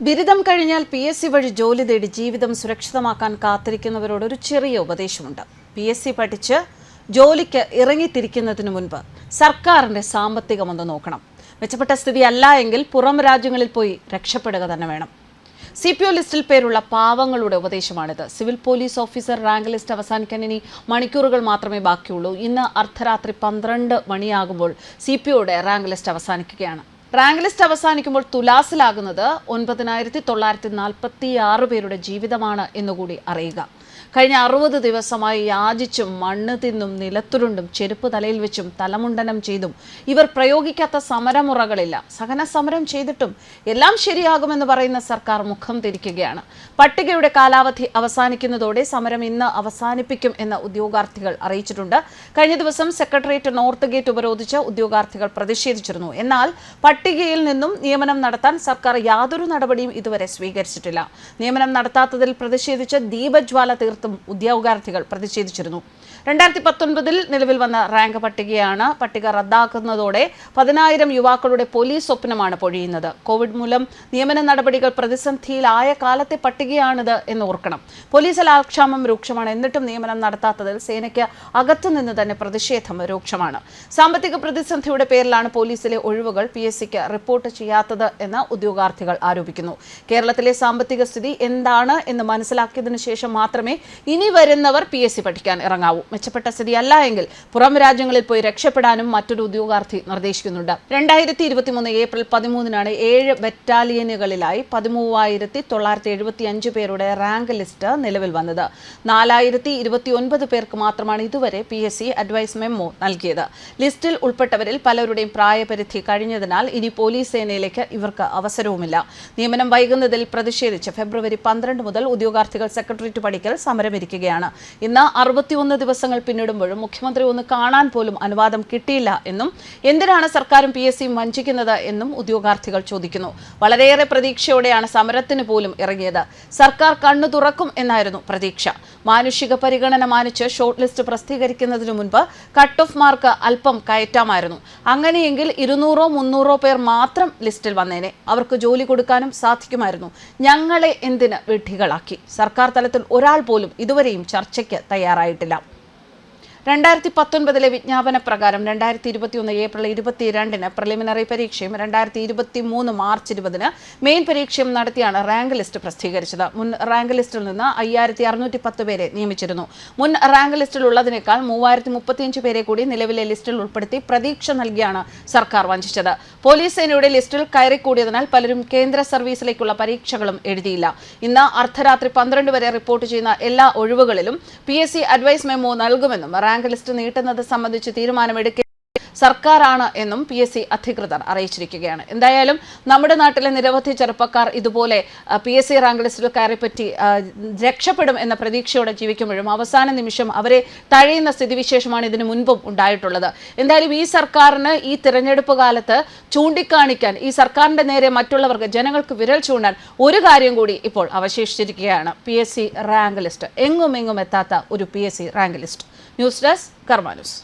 ബിരുദം കഴിഞ്ഞാൽ P S C വഴി ജോലി തേടി ജീവിതം സുരക്ഷിതമാക്കാൻ കാത്തിരിക്കുന്നവരോട് ഒരു ചെറിയ ഉപദേശമുണ്ട്. പി എസ് സി പഠിച്ച് ജോലിക്ക് ഇറങ്ങിത്തിരിക്കുന്നതിന് മുൻപ് സർക്കാരിന്റെ സാമ്പത്തികമൊന്ന് നോക്കണം. മെച്ചപ്പെട്ട സ്ഥിതി അല്ല എങ്കിൽ പുറം രാജ്യങ്ങളിൽ പോയി രക്ഷപ്പെടുക തന്നെ വേണം. സി പി ഒ ലിസ്റ്റിൽ പേരുള്ള പാവങ്ങളുടെ ഉപദേശമാണിത്. Civil police officer rank list അവസാനിക്കാൻ ഇനി മണിക്കൂറുകൾ മാത്രമേ ബാക്കിയുള്ളൂ. ഇന്ന് അർദ്ധരാത്രി പന്ത്രണ്ട് മണിയാകുമ്പോൾ സി പി ഒയുടെ റാങ്ക് ലിസ്റ്റ് അവസാനിക്കുകയാണ്. റാങ്ക് ലിസ്റ്റ് അവസാനിക്കുമ്പോൾ തുലാസിലാകുന്നത് ഒൻപതിനായിരത്തി തൊള്ളായിരത്തി നാൽപ്പത്തി ആറ് പേരുടെ ജീവിതമാണ് എന്നുകൂടി അറിയുക. കഴിഞ്ഞ അറുപത് ദിവസമായി യാചിച്ചും മണ്ണ് തിന്നും നിലത്തുരുണ്ടും ചെരുപ്പ് തലയിൽ വെച്ചും തലമുണ്ടനം ചെയ്തും ഇവർ പ്രയോഗിക്കാത്ത സമരമുറകളില്ല. സഹന സമരം ചെയ്തിട്ടും എല്ലാം ശരിയാകുമെന്ന് പറയുന്ന സർക്കാർ മുഖം തിരിക്കുകയാണ്. പട്ടികയുടെ കാലാവധി അവസാനിക്കുന്നതോടെ സമരം ഇന്ന് അവസാനിപ്പിക്കും എന്ന് ഉദ്യോഗാർത്ഥികൾ അറിയിച്ചിട്ടുണ്ട്. കഴിഞ്ഞ ദിവസം സെക്രട്ടേറിയറ്റ് നോർത്ത് ഗേറ്റ് ഉപരോധിച്ച് ഉദ്യോഗാർത്ഥികൾ പ്രതിഷേധിച്ചിരുന്നു. എന്നാൽ പട്ടികയിൽ നിന്നും നിയമനം നടത്താൻ സർക്കാർ യാതൊരു നടപടിയും ഇതുവരെ സ്വീകരിച്ചിട്ടില്ല. നിയമനം നടത്താത്തതിൽ പ്രതിഷേധിച്ച് ദീപജ്വാല തീർത്തും ഉദ്യോഗാർത്ഥികൾ പ്രതിഷേധിച്ചിരുന്നു രണ്ടായിരത്തി പത്തൊൻപതിൽ നിലവിൽ വന്ന റാങ്ക് പട്ടികയാണ് പട്ടിക റദ്ദാക്കുന്നതോടെ പതിനായിരം യുവാക്കളുടെ പോലീസ് സ്വപ്നമാണ് പൊഴിയുന്നത്. കോവിഡ് മൂലം നിയമന നടപടികൾ പ്രതിസന്ധിയിലായ കാലത്തെ പട്ടികയാണിത് എന്ന് ഓർക്കണം. പോലീസിൽ ആക്ഷാമം രൂക്ഷമാണ്. എന്നിട്ടും നിയമനം നടത്താത്തതിൽ സേനയ്ക്ക് അകത്തുനിന്ന് തന്നെ പ്രതിഷേധം രൂക്ഷമാണ്. സാമ്പത്തിക പ്രതിസന്ധിയുടെ പേരിലാണ് പോലീസിലെ ഒഴിവുകൾ പി എസ് സിക്ക് റിപ്പോർട്ട് ചെയ്യാത്തത് എന്ന് ഉദ്യോഗാർത്ഥികൾ ആരോപിക്കുന്നു. കേരളത്തിലെ സാമ്പത്തിക സ്ഥിതി എന്താണ് എന്ന് മനസ്സിലാക്കിയതിനു ശേഷം മാത്രമേ ഇനി വരുന്നവർ പി എസ് സി പഠിക്കാൻ ഇറങ്ങാവൂ. മെച്ചപ്പെട്ട സ്ഥിതി അല്ല എങ്കിൽ പുറം രാജ്യങ്ങളിൽ പോയി രക്ഷപ്പെടാനും മറ്റൊരു ഉദ്യോഗാർത്ഥി നിർദ്ദേശിക്കുന്നുണ്ട്. രണ്ടായിരത്തി ഇരുപത്തിമൂന്ന് ഏപ്രിൽ പതിമൂന്നിനാണ് ഏഴ് ബറ്റാലിയനുകളിലായി പതിമൂവായിരത്തി തൊള്ളായിരത്തി എഴുപത്തി അഞ്ച് പേരുടെ റാങ്ക് ലിസ്റ്റ് നിലവിൽ വന്നത്. നാലായിരത്തി ഇരുപത്തി ഒൻപത് പേർക്ക് മാത്രമാണ് ഇതുവരെ P S C advice memo നൽകിയത്. ലിസ്റ്റിൽ ഉൾപ്പെട്ടവരിൽ പലരുടെയും പ്രായപരിധി കഴിഞ്ഞതിനാൽ ഇനി പോലീസ് സേനയിലേക്ക് ഇവർക്ക് അവസരവുമില്ല. നിയമനം വൈകുന്നതിൽ പ്രതിഷേധിച്ച് ഫെബ്രുവരി പന്ത്രണ്ട് മുതൽ ഉദ്യോഗാർത്ഥികൾ സെക്രട്ടേറിയറ്റ് പടിക്കൽ സമരമിരിക്കുകയാണ്. ഇന്ന് അറുപത്തിയൊന്ന് ദിവസങ്ങൾ പിന്നിടുമ്പോഴും മുഖ്യമന്ത്രി ഒന്ന് കാണാൻ പോലും അനുവാദം കിട്ടിയില്ല എന്നും എന്തിനാണ് സർക്കാരും പി എസ് സിയും വഞ്ചിക്കുന്നത് എന്നും ഉദ്യോഗാർത്ഥികൾ ചോദിക്കുന്നു. വളരെയേറെ പ്രതീക്ഷയോടെയാണ് സമരത്തിന് പോലും ഇറങ്ങിയത്. സർക്കാർ കണ്ണു തുറക്കും എന്നായിരുന്നു പ്രതീക്ഷ. മാനുഷിക പരിഗണന മാനിച്ച് ഷോർട്ട് ലിസ്റ്റ് പ്രസിദ്ധീകരിക്കുന്നതിന് മുൻപ് കട്ട് ഓഫ് മാർക്ക് അല്പം കയറ്റാമായിരുന്നു. അങ്ങനെയെങ്കിൽ ഇരുന്നൂറോ മുന്നൂറോ പേർ മാത്രം ലിസ്റ്റിൽ വന്നേനെ. അവർക്ക് ജോലി കൊടുക്കാനും സാധിക്കുമായിരുന്നു. ഞങ്ങളെ എന്തിന് വിഡ്ഢികളാക്കി? സർക്കാർ തലത്തിൽ ഒരാൾ പോലും ഇതുവരെയും ചർച്ചയ്ക്ക് തയ്യാറായിട്ടില്ല. രണ്ടായിരത്തി പത്തൊൻപതിലെ വിജ്ഞാപന പ്രകാരം രണ്ടായിരത്തി ഇരുപത്തിയൊന്ന് ഏപ്രിൽ ഇരുപത്തിരണ്ടിന് പ്രിലിമിനറി പരീക്ഷയും രണ്ടായിരത്തി ഇരുപത്തി മൂന്ന് മാർച്ച് ഇരുപതിന് മെയിൻ പരീക്ഷയും നടത്തിയാണ് റാങ്ക് ലിസ്റ്റ് പ്രസിദ്ധീകരിച്ചത്. മുൻ റാങ്ക് ലിസ്റ്റിൽ നിന്ന് അയ്യായിരത്തി അറുന്നൂറ്റി പത്ത് പേരെ നിയമിച്ചിരുന്നു. മുൻ റാങ്ക് ലിസ്റ്റിലുള്ളതിനേക്കാൾ മൂവായിരത്തി മുപ്പത്തിയഞ്ച് പേരെ കൂടി നിലവിലെ ലിസ്റ്റിൽ ഉൾപ്പെടുത്തി പ്രതീക്ഷ നൽകിയാണ് സർക്കാർ വഞ്ചിച്ചത്. പോലീസ് സേനയുടെ ലിസ്റ്റിൽ കയറിക്കൂടിയതിനാൽ പലരും കേന്ദ്ര സർവീസിലേക്കുള്ള പരീക്ഷകളും എഴുതിയില്ല. ഇന്ന് അർദ്ധരാത്രി പന്ത്രണ്ട് വരെ റിപ്പോർട്ട് ചെയ്യുന്ന എല്ലാ ഒഴിവുകളിലും പി അഡ്വൈസ് മെമ്മോ നൽകുമെന്നും ലിസ്റ്റ് നീട്ടുന്നത് സംബന്ധിച്ച് തീരുമാനമെടുക്കുക സർക്കാരാണ് എന്നും പി എസ് സി അധികൃതർ അറിയിച്ചിരിക്കുകയാണ്. എന്തായാലും നമ്മുടെ നാട്ടിലെ നിരവധി ചെറുപ്പക്കാർ ഇതുപോലെ പി എസ് സി റാങ്ക് ലിസ്റ്റിൽ കയറിപ്പറ്റി രക്ഷപ്പെടും എന്ന പ്രതീക്ഷയോടെ ജീവിക്കുമ്പോഴും അവസാന നിമിഷം അവരെ തഴയുന്ന സ്ഥിതിവിശേഷമാണ് ഇതിനു മുൻപും ഉണ്ടായിട്ടുള്ളത്. എന്തായാലും ഈ സർക്കാരിന് ഈ തിരഞ്ഞെടുപ്പ് കാലത്ത് ചൂണ്ടിക്കാണിക്കാൻ ഈ സർക്കാരിന്റെ നേരെ മറ്റുള്ളവർക്ക് ജനങ്ങൾക്ക് വിരൽ ചൂണ്ടാൻ ഒരു കാര്യം കൂടി ഇപ്പോൾ അവശേഷിച്ചിരിക്കുകയാണ്. P S C rank list. എങ്ങും എങ്ങും എത്താത്ത ഒരു P S C rank list. News desk Karma news.